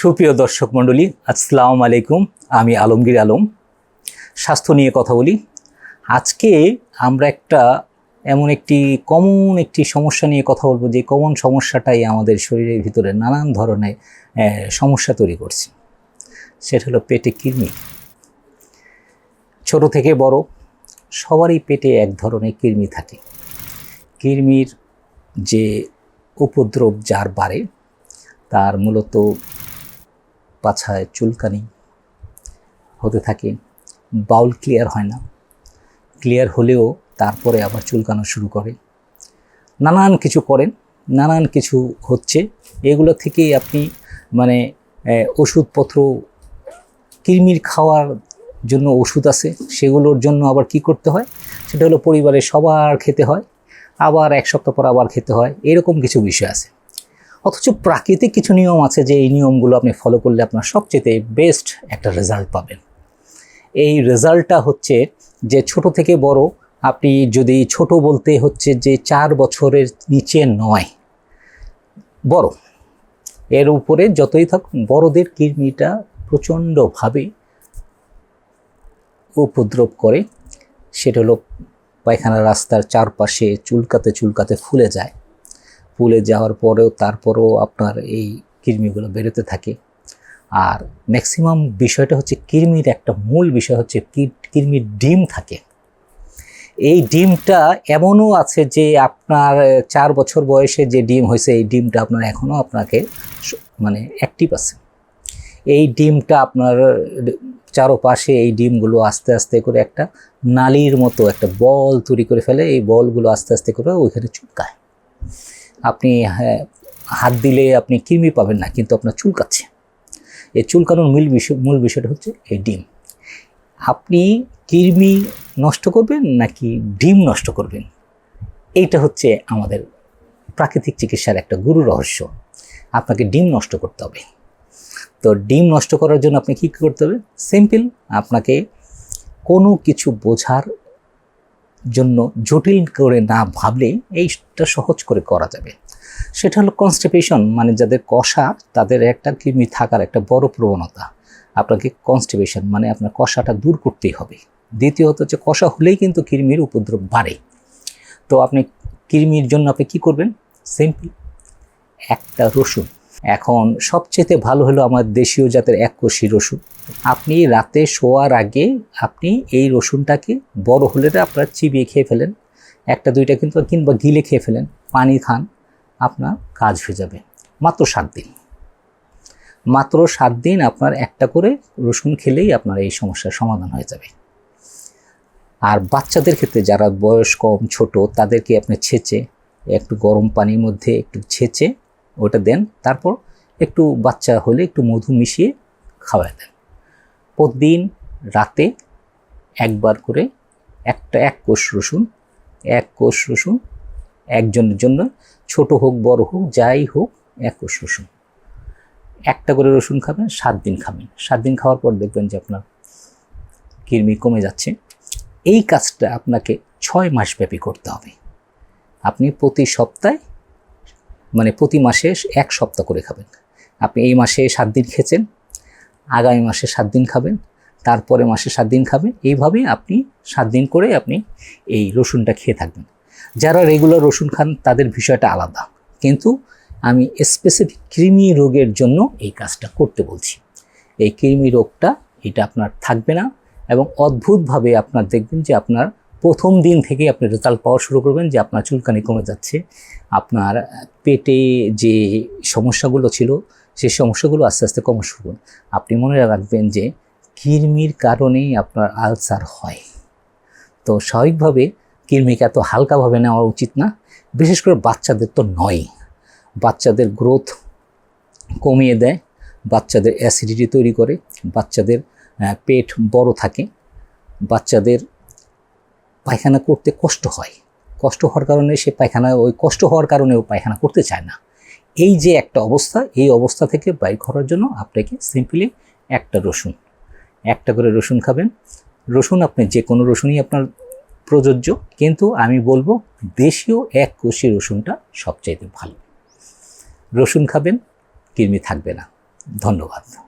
সুপ্রিয় দর্শক মণ্ডলী, আসসালামু আলাইকুম। আমি আলমগীর আলম। স্বাস্থ্য নিয়ে কথা বলি। আজকে আমরা একটা এমন একটি কমন একটি সমস্যা নিয়ে কথা বলব। যে কমন সমস্যাটাই আমাদের শরীরের ভিতরে নানান ধরনের সমস্যা তৈরি করছে। সেটা হলো পেটে কৃমি। ছোট থেকে বড়, সবারই পেটে এক ধরনের কৃমি থাকে। কৃমির যে উপদ্রব যার বাড়ে, তার মূলত পাছায় চুলকানি হতে থাকে, বাউল ক্লিয়ার হয় না। ক্লিয়ার হলেও তারপরে আবার চুলকানো শুরু করে। নানান কিছু করেন, নানান কিছু হচ্ছে। এগুলো থেকেই আপনি মানে ওষুধপত্র কৃমির খাওয়ার জন্য ওষুধ আছে, সেগুলোর জন্য আবার কি করতে হয়? সেটা হলো পরিবারের সবার খেতে হয়, আবার এক সপ্তাহ পর আবার খেতে হয়, এরকম কিছু বিষয় আছে। অথচ প্রাকৃতিক কিছু নিয়ম আছে যে এই নিয়মগুলো আপনি ফলো করলে আপনার সবচেয়ে বেস্ট একটা রেজাল্ট পাবেন। এই রেজাল্টটা হচ্ছে যে ছোট থেকে বড় আপনি যদি ছোট বলতে হচ্ছে যে চার বছরের নিচে নয়, বড়। এর উপরে যতই থাক বড়দের কৃমিটা প্রচণ্ডভাবে উপদ্রব করে, সেটা হলো পায়খানা রাস্তার চারপাশে চুলকাতে চুলকাতে ফুলে যায়। ফুলে যাওয়ার পরেও তারপরেও আপনার এই কৃমিগুলো বেরোতে থাকে। আর ম্যাক্সিমাম বিষয়টা হচ্ছে কৃমির একটা মূল বিষয় হচ্ছে কৃমির ডিম থাকে। এই ডিমটা এমনও আছে যে আপনার চার বছর বয়সে যে ডিম হয়েছে, এই ডিমটা আপনার এখনও আপনাকে মানে অ্যাক্টিভ আছে। এই ডিমটা আপনার চারোপাশে এই ডিমগুলো আস্তে আস্তে করে একটা নালির মতো একটা বল তৈরি করে ফেলে, এই বলগুলো আস্তে আস্তে করে ওইখানে চুলকায় আপনি হ্যাঁ, হাত দিলে আপনি কৃমি পাবেন না কিন্তু আপনার চুলকাচ্ছে এই চুলকানোর মূল বিষয় মূল বিষয়টা হচ্ছে এই ডিম। আপনি কৃমি নষ্ট করবেন নাকি ডিম নষ্ট করবেন? এইটা হচ্ছে আমাদের প্রাকৃতিক চিকিৎসার একটা গুরু রহস্য। আপনাকে ডিম নষ্ট করতে হবে। তো ডিম নষ্ট করার জন্য আপনি কী করতে হবে? সিম্পল আপনাকে কোনো কিছু বোঝার জন্য জটিল করে না ভাবলে এইটা সহজ করে করা যাবে। সেটা হলো কনস্টিপেশন মানে যাদের কষা, তাদের একটা কৃমি থাকার একটা বড় প্রবণতা। আপনাকে কনস্টিপেশন মানে আপনার কষাটা দূর করতেই হবে। দ্বিতীয়ত হচ্ছে কষা হলেই কিন্তু কৃমির উপদ্রব বাড়ে। তো আপনি কৃমির জন্য আপনি কি করবেন? সিম্পল একটা রসুন এখন সবচেয়ে ভালো হলো আমার দেশীয় জাতের এক কষি রসুন। আপনি রাতে শোয়ার আগে আপনি এই রসুনটাকে বড় হলে আপনার চিবিয়ে খেয়ে ফেলেন। একটা, দুইটা কিন্তু কিংবা গিলে খেয়ে ফেলেন। পানি খান, আপনার কাজ হয়ে যাবে। মাত্র সাত দিন। মাত্র সাত দিন আপনার একটা করে রসুন খেলেই আপনার এই সমস্যার সমাধান হয়ে যাবে। আর বাচ্চাদের ক্ষেত্রে যারা বয়স কম, ছোট, তাদেরকে আপনি ছেঁচে, একটু গরম পানির মধ্যে একটু ছেঁচে ওটা দেন, তারপর একটু বাচ্চা হলে একটু মধু মিশিয়ে খাওয়ায় দেন। প্রতিদিন রাতে একবার করে একটা, এক কোষ রসুন, এক কোষ রসুন, একজনের জন্য, ছোট হোক, বড় হোক, যাই হোক, এক কোষ রসুন। একটা করে রসুন খাবেন, সাত দিন খাবেন। সাত দিন খাওয়ার পর দেখবেন যে আপনার কৃমি কমে যাচ্ছে। এই কাজটা আপনাকে ছয় মাস ব্যাপী করতে হবে। আপনি প্রতি সপ্তাহে মানে প্রতি মাসে এক সপ্তাহ করে খাবেন। আপনি এই মাসে সাত দিন খেয়েছেন, আগামী মাসে সাত দিন খাবেন, তারপরে মাসে সাত দিন খাবেন, এইভাবে আপনি সাত দিন করে আপনি এই রসুনটা খেয়ে থাকবেন। যারা রেগুলার রসুন খান, তাদের বিষয়টা আলাদা। কিন্তু আমি স্পেসিফিক কৃমি রোগের জন্য এই কাজটা করতে বলছি। এই কৃমি রোগটা, এটা আপনার থাকবে না এবং অদ্ভুতভাবে আপনার দেখবেন যে আপনার প্রথম দিন থেকে আপনি রেজাল্ট পাওয়া শুরু করবেন যে আপনার চুলকানি কমে যাচ্ছে। আপনার পেটে যে সমস্যাগুলো ছিল, সেই সমস্যাগুলো আস্তে আস্তে কমে শুরু আপনি মনে রাখবেন যে কৃমির কারণেই আপনার আলসার হয়। তো স্বাভাবিকভাবে কৃমিকে এত হালকাভাবে নেওয়া উচিত না। বিশেষ করে বাচ্চাদের তো নয়। বাচ্চাদের গ্রোথ কমিয়ে দেয়, বাচ্চাদের অ্যাসিডিটি তৈরি করে, বাচ্চাদের পেট বড় থাকে, বাচ্চাদের পায়খানা করতে কষ্ট হয়। কষ্ট হওয়ার কারণে সে পায়খানা, ওই কষ্ট হওয়ার কারণে ও পায়খানা করতে চায় না। এই যে একটা অবস্থা, এই অবস্থা থেকে বাইর করার জন্য আপনাকে সিম্পলি একটা রসুন, একটা করে রসুন খাবেন। রসুন আপনি যে কোনো রসুনই আপনার প্রযোজ্য, কিন্তু আমি বলব দেশীয় এক কোষি রসুনটা সবচাইতে ভালো। রসুন খাবেন, কৃমি থাকবে না। ধন্যবাদ।